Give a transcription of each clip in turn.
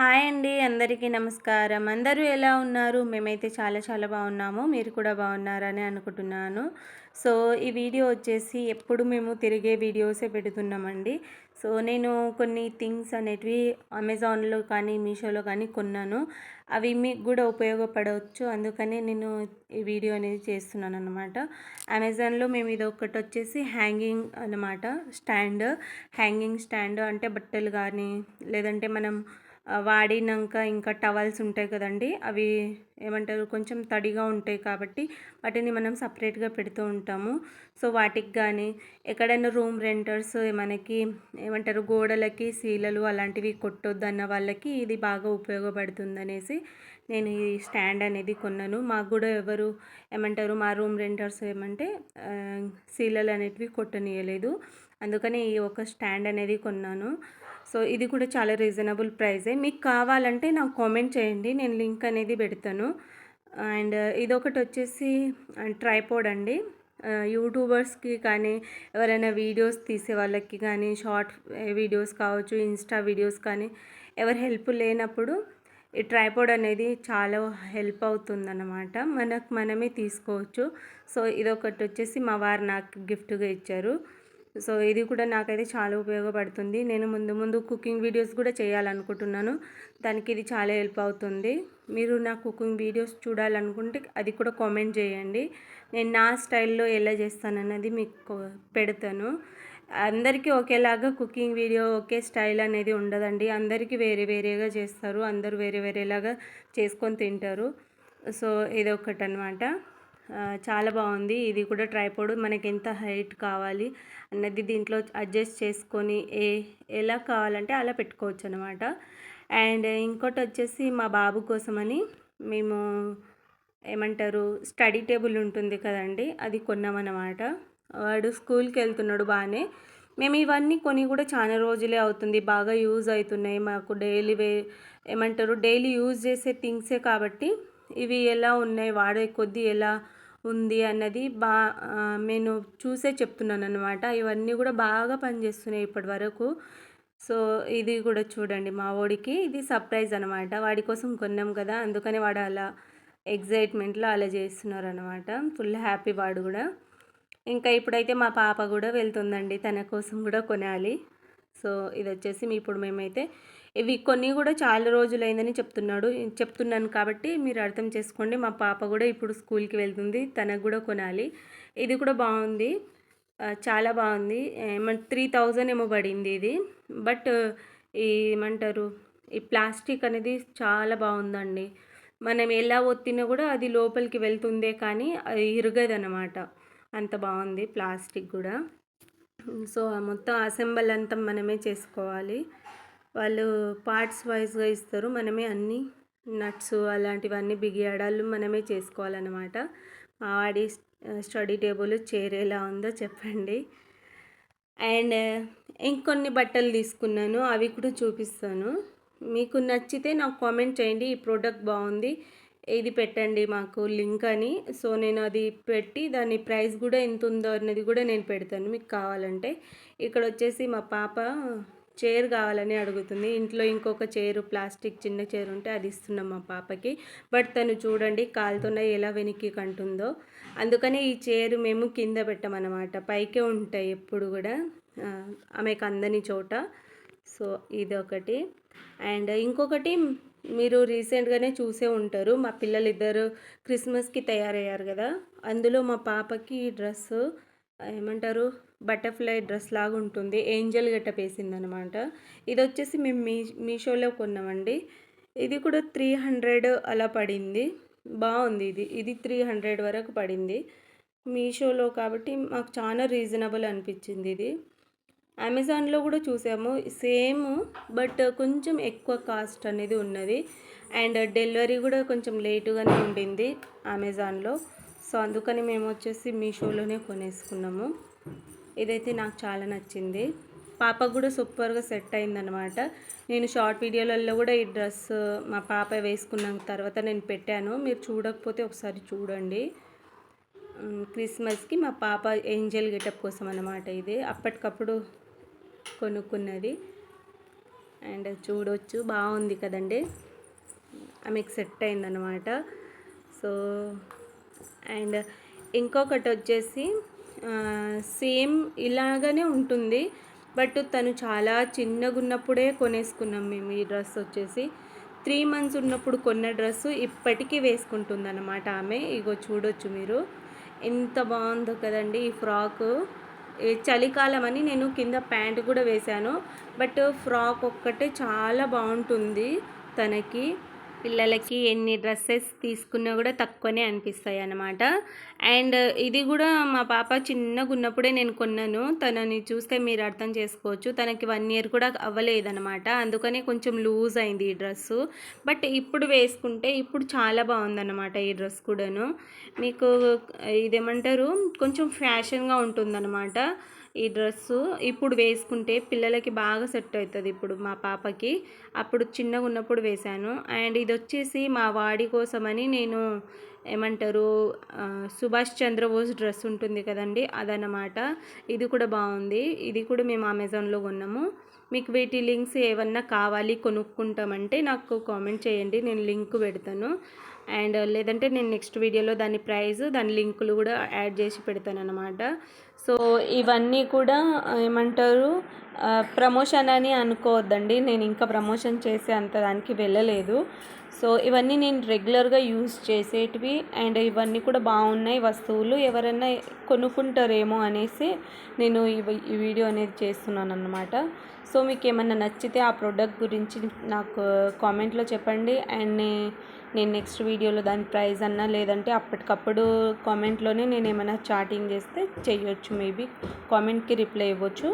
Hi అండి అందరికీ నమస్కారం. అందరూ ఎలా ఉన్నారు? మేమైతే చాలా చాలా బాగున్నాము. మీరు కూడా బాగున్నారని అనుకుంటున్నాను. సో ఈ వీడియో వచ్చేసి ఎప్పుడు మేము తిరిగే వీడియోసే పెడుతున్నామండి. సో నేను కొన్ని థింగ్స్ అనేటివి అమెజాన్లో కానీ మీషోలో కానీ కొన్నాను. అవి మీకు కూడా ఉపయోగపడవచ్చు. అందుకనే నేను ఈ వీడియో అనేది చేస్తున్నాను అనమాట అమెజాన్లో మేము ఇది ఒకటి వచ్చేసి హ్యాంగింగ్ అనమాట స్టాండ్. హ్యాంగింగ్ స్టాండ్ అంటే బట్టలు కానీ లేదంటే మనం వాడినాక ఇంకా టవల్స్ ఉంటాయి కదండి అవి ఏమంటారు కొంచెం తడిగా ఉంటాయి కాబట్టి వాటిని మనం సపరేట్గా పెడుతూ ఉంటాము. సో వాటికి కానీ ఎక్కడైనా రూమ్ రెంటర్స్ మనకి ఏమంటారు గోడలకి సీలలు అలాంటివి కొట్టొద్దు అన్న వాళ్ళకి ఇది బాగా ఉపయోగపడుతుంది అనేసి నేను ఈ స్టాండ్ అనేది కొన్నాను. మాకు కూడా ఎవరు ఏమంటారు మా రూమ్ రెంటర్స్ ఏమంటే సీలలు అనేటివి కొట్టనీయలేదు. అందుకని ఈ ఒక స్టాండ్ అనేది కొన్నాను. సో ఇది కూడా చాలా రీజనబుల్ ప్రైజే. మీకు కావాలంటే నాకు కామెంట్ చేయండి. నేను లింక్ అనేది పెడతాను. అండ్ ఇదొకటి వచ్చేసి ట్రైపోడ్ అండి. యూట్యూబర్స్కి కానీ ఎవరైనా వీడియోస్ తీసే వాళ్ళకి కానీ షార్ట్ వీడియోస్ కావచ్చు ఇన్స్టా వీడియోస్ కానీ ఎవరు హెల్ప్ లేనప్పుడు ఈ ట్రైపోడ్ అనేది చాలా హెల్ప్ అవుతుందన్నమాట. మనకు మనమే తీసుకోవచ్చు. సో ఇదొకటి వచ్చేసి మా వారు నాకు గిఫ్ట్గా ఇచ్చారు. సో ఇది కూడా నాకైతే చాలా ఉపయోగపడుతుంది. నేను ముందు ముందు కుకింగ్ వీడియోస్ కూడా చేయాలనుకుంటున్నాను. దానికి ఇది చాలా హెల్ప్ అవుతుంది. మీరు నా కుకింగ్ వీడియోస్ చూడాలనుకుంటే అది కూడా కామెంట్ చేయండి. నేను నా స్టైల్లో ఎలా చేస్తానన్నది మీకు పెడతాను. అందరికీ ఒకేలాగా కుకింగ్ వీడియో ఒకే స్టైల్ అనేది ఉండదండి. అందరికీ వేరే వేరేగా చేస్తారు. అందరూ వేరే వేరేలాగా చేసుకొని తింటారు. సో ఇదొకటి అనమాట చాలా బాగుంది. ఇది కూడా ట్రైపోడ్ మనకి ఎంత హైట్ కావాలి అన్నది దీంట్లో అడ్జస్ట్ చేసుకొని ఏ ఎలా కావాలంటే అలా పెట్టుకోవచ్చు అనమాట అండ్ ఇంకోటి వచ్చేసి మా బాబు కోసమని మేము ఏమంటారు స్టడీ టేబుల్ ఉంటుంది కదండి అది కొన్నామన్నమాట వాడు స్కూల్కి వెళ్తున్నాడు బాగానే మేము ఇవన్నీ కొని కూడా చాలా రోజులే అవుతుంది బాగా యూజ్ అవుతున్నాయి మాకు డైలీ వే ఏమంటారు డైలీ యూజ్ చేసే థింగ్సే కాబట్టి ఇవి ఎలా ఉన్నాయి వాడే కొద్దీ ఎలా ఉంది అన్నది బా నేను చూసే చెప్తున్నాను అనమాట ఇవన్నీ కూడా బాగా పనిచేస్తున్నాయి ఇప్పటి వరకు. సో ఇది కూడా చూడండి మా వాడికి. ఇది సర్ప్రైజ్ అనమాట వాడి కోసం కొన్నాం కదా అందుకని వాడు అలా ఎగ్జైట్మెంట్లో అలా చేస్తున్నారు అనమాట ఫుల్ హ్యాపీ వాడు కూడా. ఇంకా ఇప్పుడైతే మా పాప కూడా వెళ్తుందండి. తన కోసం కూడా కొనాలి. సో ఇది వచ్చేసి ఇప్పుడు మేమైతే ఇవి కొన్ని కూడా చాలా రోజులైందని చెప్తున్నాడు చెప్తున్నాను కాబట్టి మీరు అర్థం చేసుకోండి. మా పాప కూడా ఇప్పుడు స్కూల్కి వెళ్తుంది తనకు కూడా కొనాలి. ఇది కూడా బాగుంది. చాలా బాగుంది. ఏమంటే త్రీ థౌజండ్ ఏమో పడింది ఇది. బట్ ఈ ఏమంటారు ఈ ప్లాస్టిక్ అనేది చాలా బాగుందండి. మనం ఎలా ఒత్తినా కూడా అది లోపలికి వెళ్తుందే కానీ అది ఇరగదనమాట అంత బాగుంది ప్లాస్టిక్ కూడా. సో ఆ మొత్తం అసెంబల్ అంతా మనమే చేసుకోవాలి. వాళ్ళు పార్ట్స్ వైజ్గా ఇస్తారు. మనమే అన్ని నట్స్ అలాంటివన్నీ బిగియాడాలు మనమే చేసుకోవాలన్నమాట. మా వాడి స్టడీ టేబుల్ చైర్ ఎలా ఉందో చెప్పండి. అండ్ ఇంకొన్ని బట్టలు తీసుకున్నాను. అవి కూడా చూపిస్తాను. మీకు నచ్చితే నాకు కామెంట్ చేయండి. ఈ ప్రోడక్ట్ బాగుంది. ఇది పెట్టండి మాకు లింక్ అని. సో నేను అది పెట్టి దాని ప్రైస్ కూడా ఎంత ఉందో అన్నది కూడా నేను పెడతాను. మీకు కావాలంటే. ఇక్కడ వచ్చేసి మా పాప చైర్ కావాలని అడుగుతుంది. ఇంట్లో ఇంకొక చైర్ ప్లాస్టిక్ చిన్న చైర్ ఉంటే అది ఇస్తున్నాం మా పాపకి. బట్ తను చూడండి కాలుతోనే ఎలా వెనక్కి కంటుందో. అందుకనే ఈ చైర్ మేము కింద పెట్టమన్నమాట. పైకే ఉంటాయి ఎప్పుడు కూడా. ఆమెకు అందని చోట. సో ఇది ఒకటి అండ్ ఇంకొకటి మీరు రీసెంట్గానే చూసే ఉంటారు. మా పిల్లలు ఇద్దరు క్రిస్మస్కి తయారయ్యారు కదా. అందులో మా పాపకి డ్రెస్సు డ్రెస్ ఏమంటారు? బటర్ఫ్లై డ్రెస్ లాగా ఉంటుంది. ఏంజల్ గెటప్ వేసిందనమాట. ఇది వచ్చేసి మేము మీ మీషోలో కొన్నామండి. ఇది కూడా త్రీ హండ్రెడ్ అలా పడింది. బాగుంది ఇది. ఇది త్రీ హండ్రెడ్ వరకు పడింది. మీషోలో కాబట్టి మాకు చాలా రీజనబుల్ అనిపించింది ఇది. అమెజాన్లో కూడా చూసాము. సేమ్ బట్ కొంచెం ఎక్కువ కాస్ట్ అనేది ఉన్నది. అండ్ డెలివరీ కూడా కొంచెం లేటుగానే ఉండింది అమెజాన్లో. సో అందుకని మేము వచ్చేసి మీషోలోనే కొనేసుకున్నాము. ఇదైతే నాకు చాలా నచ్చింది. పాపకు కూడా సూపర్గా సెట్ అయిందనమాట నేను షార్ట్ వీడియోలలో కూడా ఈ డ్రెస్ మా పాప వేసుకున్న తర్వాత నేను పెట్టాను. మీరు చూడకపోతే ఒకసారి చూడండి. క్రిస్మస్కి మా పాప ఏంజల్ గెటప్ కోసం అన్నమాట ఇది. అప్పటికప్పుడు కొనుక్కున్నది. అండ్ చూడొచ్చు. బాగుంది కదండి. ఆమెకు సెట్ అయిందనమాట సో అండ్ ఇంకొకటి వచ్చేసి సేమ్ ఇలాగనే ఉంటుంది. బట్ తను చాలా చిన్నగా ఉన్నప్పుడే కొనేసుకున్నాం మేము ఈ డ్రెస్ వచ్చేసి. త్రీ మంత్స్ ఉన్నప్పుడు కొన్న డ్రెస్సు ఇప్పటికీ వేసుకుంటుందన్నమాట ఆమె. ఇగో చూడొచ్చు మీరు. ఎంత బాగుందో కదండి ఈ ఫ్రాకు. చలికాలం అని నేను కింద ప్యాంట్ కూడా వేశాను. బట్ ఫ్రాక్ ఒక్కటే చాలా బాగుంటుంది తనకి. పిల్లలకి ఎన్ని డ్రెస్సెస్ తీసుకున్నా కూడా తక్కువనే అనిపిస్తాయి అన్నమాట అండ్ ఇది కూడా మా పాప చిన్నగా ఉన్నప్పుడే నేను కొన్నాను. తనని చూస్తే మీరు అర్థం చేసుకోవచ్చు. తనకి వన్ ఇయర్ కూడా అవ్వలేదన్నమాట. అందుకనే కొంచెం లూజ్ అయింది ఈ డ్రెస్సు. బట్ ఇప్పుడు వేసుకుంటే ఇప్పుడు చాలా బాగుందన్నమాట ఈ డ్రెస్ కూడాను. మీకు ఇదేమంటారు? కొంచెం ఫ్యాషన్గా ఉంటుందన్నమాట. ఈ డ్రెస్సు. ఇప్పుడు వేసుకుంటే పిల్లలకి బాగా సెట్ అవుతుంది ఇప్పుడు మా పాపకి. అప్పుడు చిన్నగా ఉన్నప్పుడు వేశాను. అండ్ ఇది వచ్చేసి మా వాడి కోసమని నేను ఏమంటారు సుభాష్ చంద్రబోస్ డ్రెస్ ఉంటుంది కదండి అదనమాట ఇది కూడా బాగుంది. ఇది కూడా మేము అమెజాన్లో కొన్నాము. మీకు వీటి లింక్స్ ఏమన్నా కావాలి కొనుక్కుంటామంటే నాకు కామెంట్ చేయండి నేను లింక్ పెడతాను. అండ్ లేదంటే నేను నెక్స్ట్ వీడియోలో దాని ప్రైస్ దాని లింకులు కూడా యాడ్ చేసి పెడతాను అనమాట సో ఇవన్నీ కూడా ఏమంటారు ప్రమోషన్ అని అనుకోవద్దండి. నేను ఇంకా ప్రమోషన్ చేసే అంత దానికి వెళ్ళలేదు. సో ఇవన్నీ నేను రెగ్యులర్గా యూస్ చేసేటివి. అండ్ ఇవన్నీ కూడా బాగున్నాయి వస్తువులు. ఎవరైనా కొనుక్కుంటారేమో అనేసి నేను ఈ వీడియో అనేది చేస్తున్నాను అన్నమాట సో మీకు ఏమన్నా నచ్చితే ఆ ప్రోడక్ట్ గురించి నాకు కామెంట్లో చెప్పండి. అండ్ నేను నెక్స్ట్ వీడియోలో దాని ప్రైస్ అన్నా లేదంటే అప్పటికప్పుడు కామెంట్లోనే నేను ఏమైనా చాటింగ్ చేస్తే చేయొచ్చు మేబీ. కామెంట్కి రిప్లై ఇవ్వచ్చు.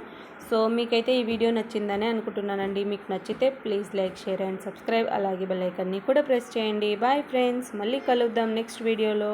సో మీకు మీకైతే ఈ వీడియో నచ్చిందని అనుకుంటున్నానండి. మీకు నచ్చితే please like share and subscribe. అలాగే బెల్ ఐకన్ని కూడా ప్రెస్ చేయండి. Bye friends. మళ్ళీ కలుద్దాం నెక్స్ట్ వీడియోలో.